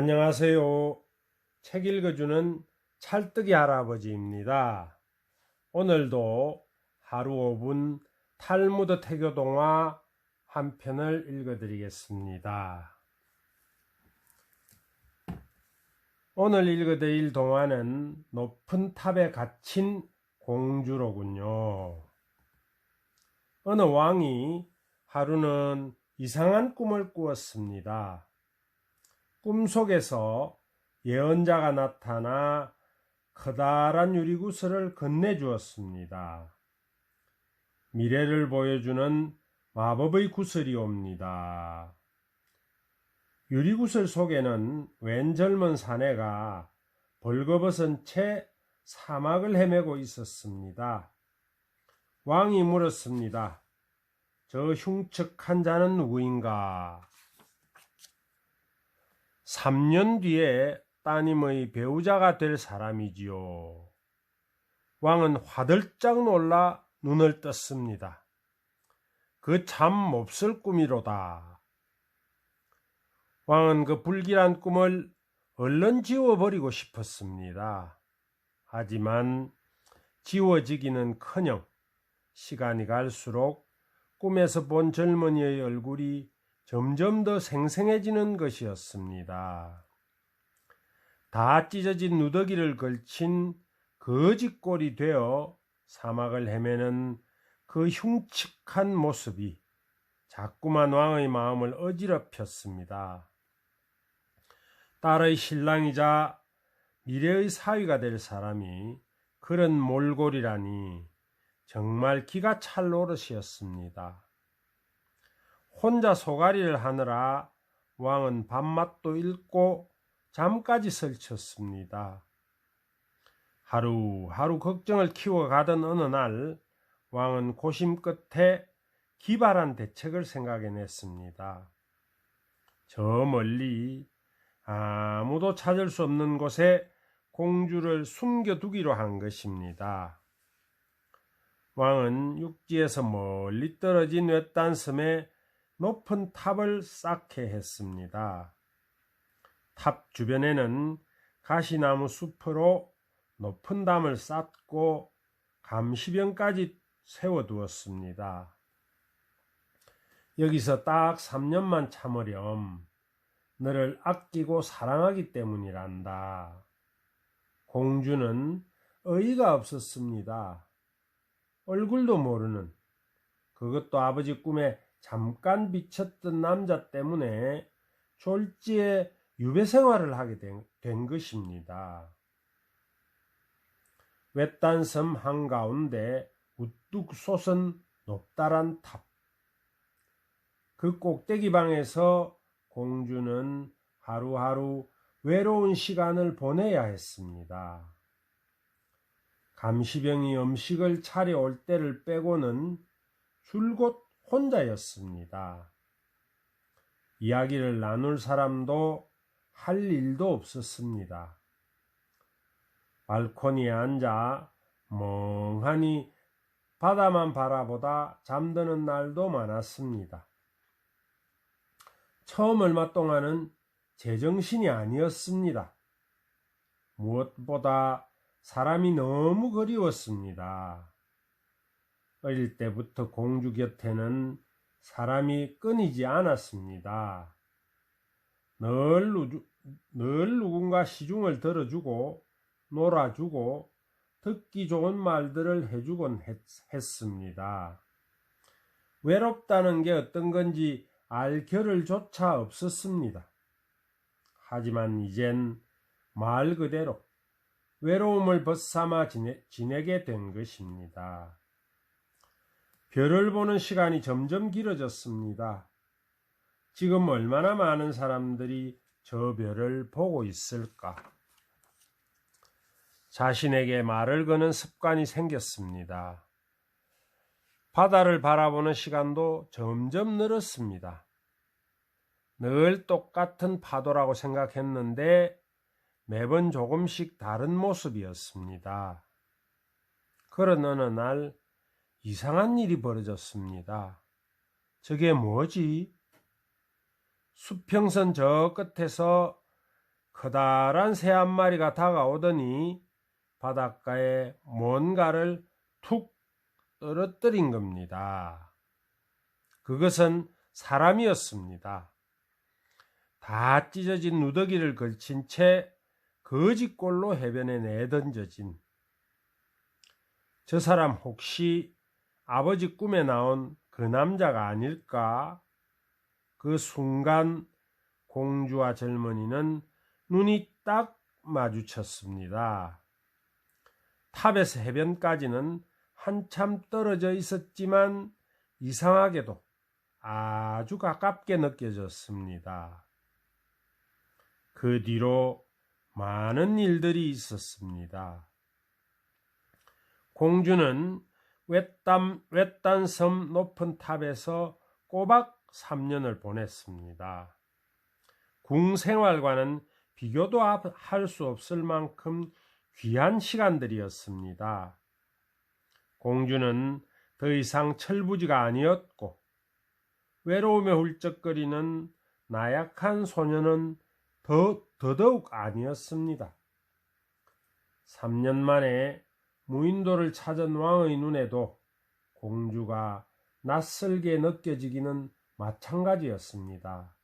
안녕하세요. 책 읽어주는 찰떡이 할아버지입니다. 오늘도 하루 5분 탈무드 태교 동화 한 편을 읽어드리겠습니다. 오늘 읽어드릴 동화는 높은 탑에 갇힌 공주로군요. 어느 왕이 하루는 이상한 꿈을 꾸었습니다. 꿈속에서 예언자가 나타나 커다란 유리구슬을 건네주었습니다. 미래를 보여주는 마법의 구슬이 옵니다. 유리구슬 속에는 웬 젊은 사내가 벌거벗은 채 사막을 헤매고 있었습니다. 왕이 물었습니다. 저 흉측한 자는 누구인가? 3년 뒤에 따님의 배우자가 될 사람이지요. 왕은 화들짝 놀라 눈을 떴습니다. 그 참 몹쓸 꿈이로다. 왕은 그 불길한 꿈을 얼른 지워버리고 싶었습니다. 하지만 지워지기는 커녕 시간이 갈수록 꿈에서 본 젊은이의 얼굴이 점점 더 생생해지는 것이었습니다. 다 찢어진 누더기를 걸친 거짓골이 되어 사막을 헤매는 그 흉측한 모습이 자꾸만 왕의 마음을 어지럽혔습니다. 딸의 신랑이자 미래의 사위가 될 사람이 그런 몰골이라니 정말 기가 찰 노릇이었습니다. 혼자 소가리를 하느라 왕은 밥맛도 잃고 잠까지 설쳤습니다. 하루하루 걱정을 키워가던 어느 날 왕은 고심 끝에 기발한 대책을 생각해냈습니다. 저 멀리 아무도 찾을 수 없는 곳에 공주를 숨겨두기로 한 것입니다. 왕은 육지에서 멀리 떨어진 외딴 섬에 높은 탑을 쌓게 했습니다. 탑 주변에는 가시나무 숲으로 높은 담을 쌓고 감시병까지 세워두었습니다. 여기서 딱 3년만 참으렴. 너를 아끼고 사랑하기 때문이란다. 공주는 어이가 없었습니다. 얼굴도 모르는 그것도 아버지 꿈에 잠깐 비쳤던 남자 때문에 졸지에 유배 생활을 하게 된, 된 것입니다. 외딴 섬 한가운데 우뚝 솟은 높다란 탑. 그 꼭대기 방에서 공주는 하루하루 외로운 시간을 보내야 했습니다. 감시병이 음식을 차려올 때를 빼고는 줄곧 혼자였습니다. 이야기를 나눌 사람도 할 일도 없었습니다. 발코니에 앉아 멍하니 바다만 바라보다 잠드는 날도 많았습니다. 처음 얼마 동안은 제정신이 아니었습니다. 무엇보다 사람이 너무 그리웠습니다. 어릴 때부터 공주 곁에는 사람이 끊이지 않았습니다. 늘, 늘 누군가 시중을 들어주고 놀아주고 듣기 좋은 말들을 해주곤 했, 했습니다. 외롭다는 게 어떤 건지 알 겨를 조차 없었습니다. 하지만 이젠 말 그대로 외로움을 벗삼아 지내, 지내게 된 것입니다. 별을 보는 시간이 점점 길어졌습니다. 지금 얼마나 많은 사람들이 저 별을 보고 있을까? 자신에게 말을 거는 습관이 생겼습니다. 바다를 바라보는 시간도 점점 늘었습니다. 늘 똑같은 파도라고 생각했는데 매번 조금씩 다른 모습이었습니다. 그런 어느 날 이상한 일이 벌어졌습니다. 저게 뭐지? 수평선 저 끝에서 커다란 새 한 마리가 다가오더니 바닷가에 뭔가를 툭 떨어뜨린 겁니다. 그것은 사람이었습니다. 다 찢어진 누더기를 걸친 채 거지꼴로 해변에 내던져진 저 사람 혹시 아버지 꿈에 나온 그 남자가 아닐까? 그 순간 공주와 젊은이는 눈이 딱 마주쳤습니다. 탑에서 해변까지는 한참 떨어져 있었지만 이상하게도 아주 가깝게 느껴졌습니다. 그 뒤로 많은 일들이 있었습니다. 공주는 외딴, 외딴 섬 높은 탑에서 꼬박 3년을 보냈습니다. 궁 생활과는 비교도 할 수 없을 만큼 귀한 시간들이었습니다. 공주는 더 이상 철부지가 아니었고 외로움에 훌쩍거리는 나약한 소녀는 더 더더욱 아니었습니다. 3년 만에 무인도를 찾은 왕의 눈에도 공주가 낯설게 느껴지기는 마찬가지였습니다.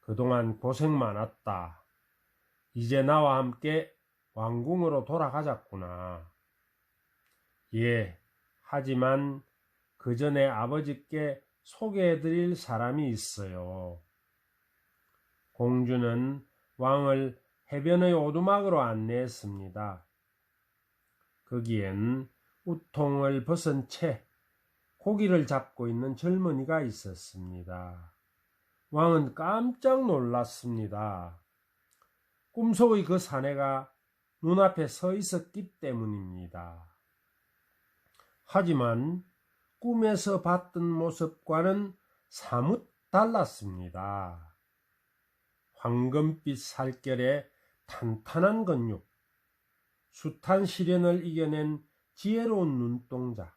그동안 고생 많았다. 이제 나와 함께 왕궁으로 돌아가자꾸나. 예, 하지만 그 전에 아버지께 소개해 드릴 사람이 있어요. 공주는 왕을 해변의 오두막으로 안내했습니다. 거기엔 우통을 벗은 채 고기를 잡고 있는 젊은이가 있었습니다. 왕은 깜짝 놀랐습니다. 꿈속의 그 사내가 눈앞에 서 있었기 때문입니다. 하지만 꿈에서 봤던 모습과는 사뭇 달랐습니다. 황금빛 살결에 탄탄한 근육, 숱한 시련을 이겨낸 지혜로운 눈동자,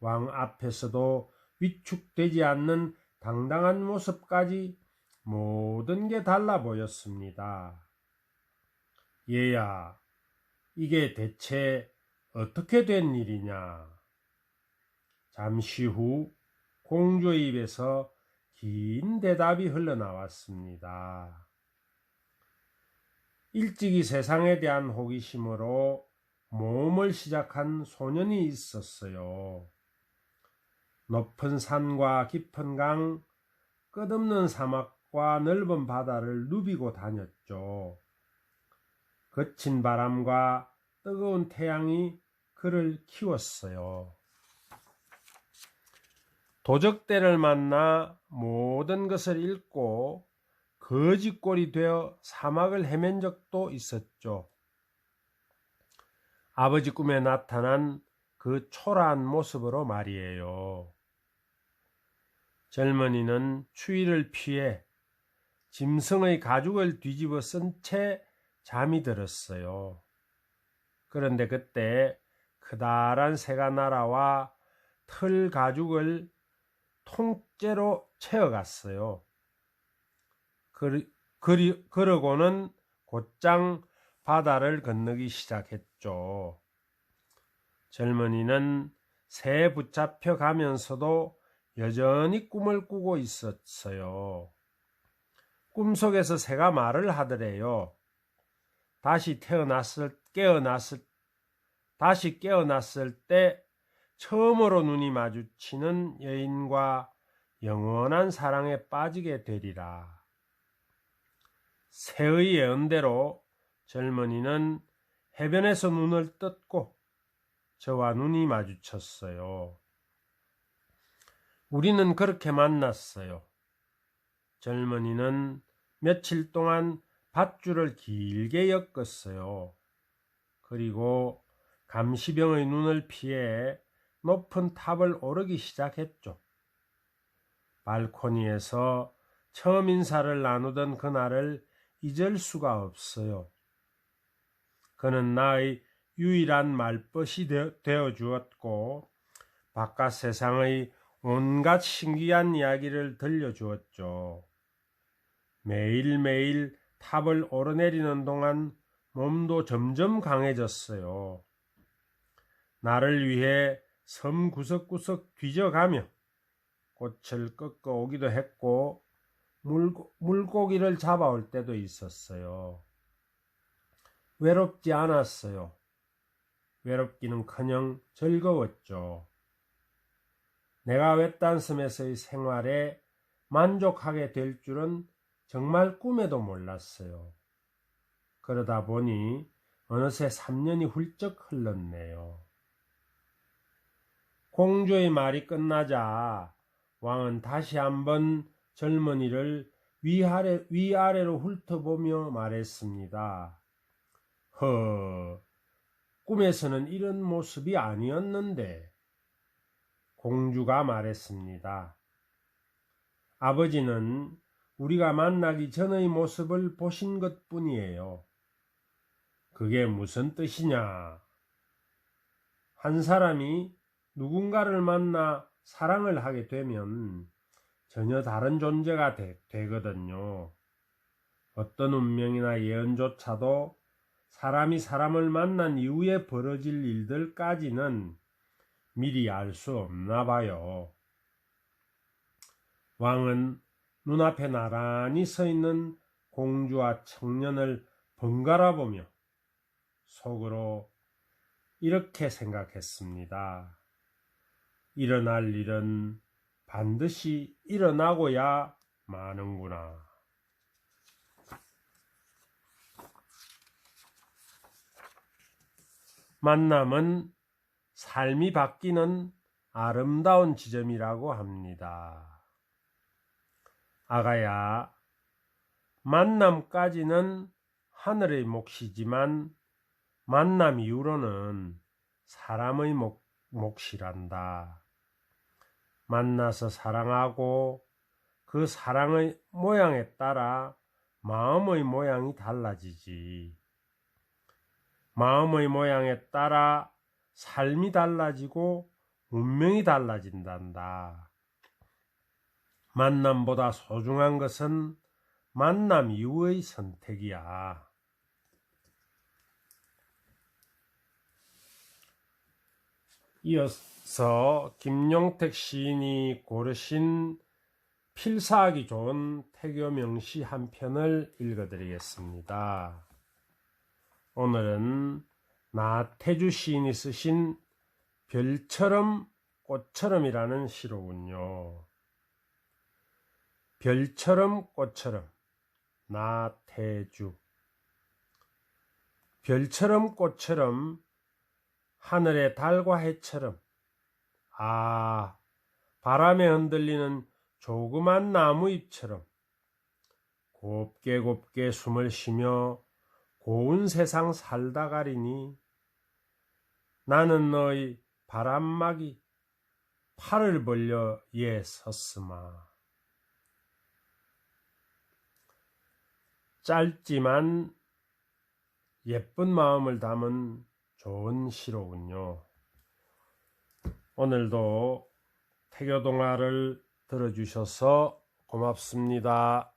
왕 앞에서도 위축되지 않는 당당한 모습까지 모든 게 달라 보였습니다. 얘야, 이게 대체 어떻게 된 일이냐? 잠시 후 공주의 입에서 긴 대답이 흘러나왔습니다. 일찍이 세상에 대한 호기심으로 모험을 시작한 소년이 있었어요. 높은 산과 깊은 강, 끝없는 사막과 넓은 바다를 누비고 다녔죠. 거친 바람과 뜨거운 태양이 그를 키웠어요. 도적대를 만나 모든 것을 잃고 거지꼴이 되어 사막을 헤맨 적도 있었죠. 아버지 꿈에 나타난 그 초라한 모습으로 말이에요. 젊은이는 추위를 피해 짐승의 가죽을 뒤집어 쓴 채 잠이 들었어요. 그런데 그때 크다란 새가 날아와 털 가죽을 통째로 채워갔어요. 그리, 그러고는 곧장 바다를 건너기 시작했죠. 젊은이는 새 붙잡혀 가면서도 여전히 꿈을 꾸고 있었어요. 꿈속에서 새가 말을 하더래요. 다시 태어났을, 깨어났을, 다시 깨어났을 때 처음으로 눈이 마주치는 여인과 영원한 사랑에 빠지게 되리라. 새의 예언대로 젊은이는 해변에서 눈을 떴고 저와 눈이 마주쳤어요. 우리는 그렇게 만났어요. 젊은이는 며칠 동안 밧줄을 길게 엮었어요. 그리고 감시병의 눈을 피해 높은 탑을 오르기 시작했죠. 발코니에서 처음 인사를 나누던 그날을 잊을 수가 없어요. 그는 나의 유일한 말벗이 되어 주었고, 바깥 세상의 온갖 신기한 이야기를 들려주었죠. 매일매일 탑을 오르내리는 동안 몸도 점점 강해졌어요. 나를 위해 섬 구석구석 뒤져가며 꽃을 꺾어 오기도 했고 물고, 물고기를 잡아올 때도 있었어요. 외롭지 않았어요. 외롭기는커녕 즐거웠죠. 내가 외딴섬에서의 생활에 만족하게 될 줄은 정말 꿈에도 몰랐어요. 그러다 보니 어느새 3년이 훌쩍 흘렀네요. 공주의 말이 끝나자 왕은 다시 한번 젊은이를 위아래, 위아래로 훑어보며 말했습니다. 허, 꿈에서는 이런 모습이 아니었는데. 공주가 말했습니다. 아버지는 우리가 만나기 전의 모습을 보신 것 뿐이에요. 그게 무슨 뜻이냐? 한 사람이 누군가를 만나 사랑을 하게 되면 전혀 다른 존재가 되, 되거든요. 어떤 운명이나 예언조차도 사람이 사람을 만난 이후에 벌어질 일들까지는 미리 알 수 없나 봐요. 왕은 눈앞에 나란히 서 있는 공주와 청년을 번갈아 보며 속으로 이렇게 생각했습니다. 일어날 일은 반드시 일어나고야 마는구나. 만남은 삶이 바뀌는 아름다운 지점이라고 합니다. 아가야, 만남까지는 하늘의 몫이지만 만남 이후로는 사람의 몫, 몫이란다. 만나서 사랑하고 그 사랑의 모양에 따라 마음의 모양이 달라지지. 마음의 모양에 따라 삶이 달라지고 운명이 달라진단다. 만남보다 소중한 것은 만남 이후의 선택이야. 이어서 김용택 시인이 고르신 필사하기 좋은 태교 명 시 한 편을 읽어드리겠습니다. 오늘은 나태주 시인이 쓰신 별처럼 꽃처럼이라는 시로군요. 별처럼 꽃처럼 나태주 별처럼 꽃처럼 하늘의 달과 해처럼. 아 바람에 흔들리는 조그만 나무 잎처럼. 곱게 곱게 숨을 쉬며 고운 세상 살다 가리니. 나는 너의 바람막이 팔을 벌려 예 섰으마. 짧지만 예쁜 마음을 담은 좋은 시로군요. 오늘도 태교 동화를 들어주셔서 고맙습니다.